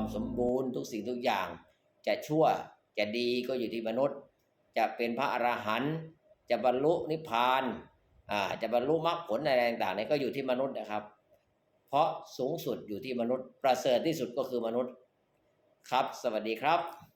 ความสมบูรณ์ทุกสิ่งทุกอย่าง จะชั่วจะดีก็อยู่ที่มนุษย์ จะเป็นพระอรหันต์จะบรรลุนิพพานอ่จะบรรลุมรรคผลอะไรต่างๆนี่ก็อยู่ที่มนุษย์นะครับ เพราะสูงสุดอยู่ที่มนุษย์ ประเสริฐที่สุดก็คือมนุษย์ครับ สวัสดีครับ